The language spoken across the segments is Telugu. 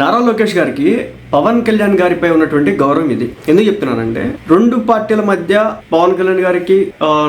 నారా లోకేష్ గారికి పవన్ కళ్యాణ్ గారిపై ఉన్నటువంటి గౌరవం ఇది. ఎందుకు చెప్తున్నానంటే రెండు పార్టీల మధ్య పవన్ కళ్యాణ్ గారికి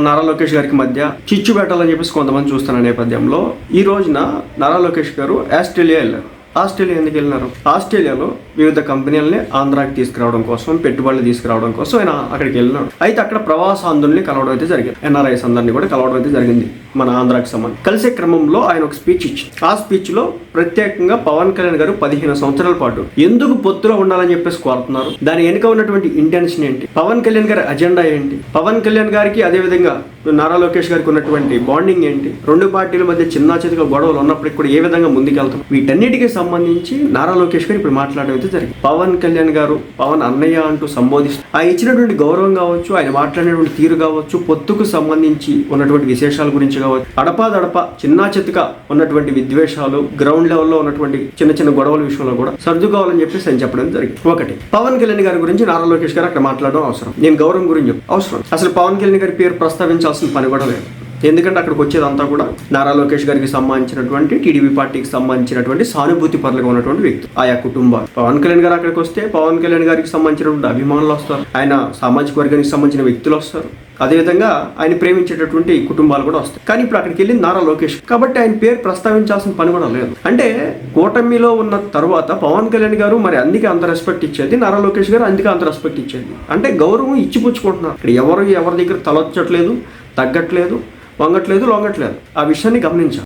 నారా లోకేష్ గారికి మధ్య చిచ్చు పెట్టాలని చెప్పేసి కొంతమంది చూస్తున్న నేపథ్యంలో ఈ రోజున నారా లోకేష్ గారు ఆస్ట్రేలియా వెళ్ళారు. ఆస్ట్రేలియా ఎందుకు వెళ్ళినారు? ఆస్ట్రేలియాలో వివిధ కంపెనీలని ఆంధ్రాకి తీసుకురావడం కోసం పెట్టుబడులు తీసుకురావడం కోసం ఆయన అక్కడికి వెళ్ళినాడు. అయితే అక్కడ ప్రవాస ప్రవాసాంధ్రుల్ని కలవడం అయితే జరిగింది ఎన్ఆర్ఐస్ అందరినీ కూడా కలవడం అయితే జరిగింది మన ఆంధ్రాకి సంబంధించి. కలిసే క్రమంలో ఆయన ఒక స్పీచ్ ఇచ్చింది ఆ స్పీచ్లో ప్రత్యేకంగా పవన్ కళ్యాణ్ గారు పదిహేను సంవత్సరాల పాటు ఎందుకు పొత్తులో ఉండాలని చెప్పేసి కోరుతున్నారు? దాని వెనుక ఉన్నటువంటి ఇంటెన్షన్ ఏంటి? పవన్ కళ్యాణ్ గారి అజెండా ఏంటి? పవన్ కళ్యాణ్ గారికి అదే విధంగా నారా లోకేష్ గారికి ఉన్నటువంటి బాండింగ్ ఏంటి? రెండు పార్టీల మధ్య చిన్న చితక గొడవలు ఉన్నప్పటికి కూడా ఏ విధంగా ముందుకెళ్తాం? వీటన్నిటికీ సంబంధించి నారా లోకేష్ గారు ఇప్పుడు మాట్లాడడం అయితే జరిగింది. పవన్ కళ్యాణ్ గారు పవన్ అన్నయ్య అంటూ సంబోధిస్తూ ఆ ఇచ్చినటువంటి గౌరవం కావచ్చు ఆయన మాట్లాడినటువంటి తీరు కావచ్చు పొత్తుకు సంబంధించి ఉన్నటువంటి విశేషాల గురించి కావచ్చు అడపాదడప చిన్న చితక ఉన్నటువంటి విద్వేషాలు గ్రౌండ్ లెవెల్లో ఉన్నటువంటి చిన్న చిన్న గొడవల విషయంలో కూడా సర్దుకోవాలని చెప్పేసి ఆయన చెప్పడం జరిగింది. ఒకటి పవన్ కళ్యాణ్ గారి గురించి నారా లోకేష్ గారు అక్కడ మాట్లాడడం అవసరం. నేను గౌరవం గురించి అవసరం. అసలు పవన్ కళ్యాణ్ గారి పేరు ప్రస్తావించాల్సిన పని కూడా లేదు ఎందుకంటే అక్కడికి వచ్చేదంతా కూడా నారా లోకేష్ గారికి సంబంధించినటువంటి టీడీపీ పార్టీకి సంబంధించినటువంటి సానుభూతి పరులుగా ఉన్నటువంటి వ్యక్తి. ఆయా కుటుంబాలు పవన్ కళ్యాణ్ గారు అక్కడికి వస్తే పవన్ కళ్యాణ్ గారికి సంబంధించినటువంటి అభిమానులు వస్తారు. ఆయన సామాజిక వర్గానికి సంబంధించిన వ్యక్తులు వస్తారు. అదేవిధంగా ఆయన ప్రేమించేటటువంటి కుటుంబాలు కూడా వస్తాయి. కానీ ఇప్పుడు అక్కడికి వెళ్ళింది నారా లోకేష్. కాబట్టి ఆయన పేరు ప్రస్తావించాల్సిన పని కూడా లేదు. అంటే కూటమిలో ఉన్న తర్వాత పవన్ కళ్యాణ్ గారు మరి అందుకే అంత రెస్పెక్ట్ ఇచ్చేది నారా లోకేష్ గారు అందుకే అంత రెస్పెక్ట్ ఇచ్చేది. అంటే గౌరవం ఇచ్చిపుచ్చుకుంటున్నారు. ఇక్కడ ఎవరు ఎవరి దగ్గర తలొచ్చట్లేదు తగ్గట్లేదు వంగట్లేదు లొంగట్లేదు. ఆ విషయాన్ని గమనించాలి.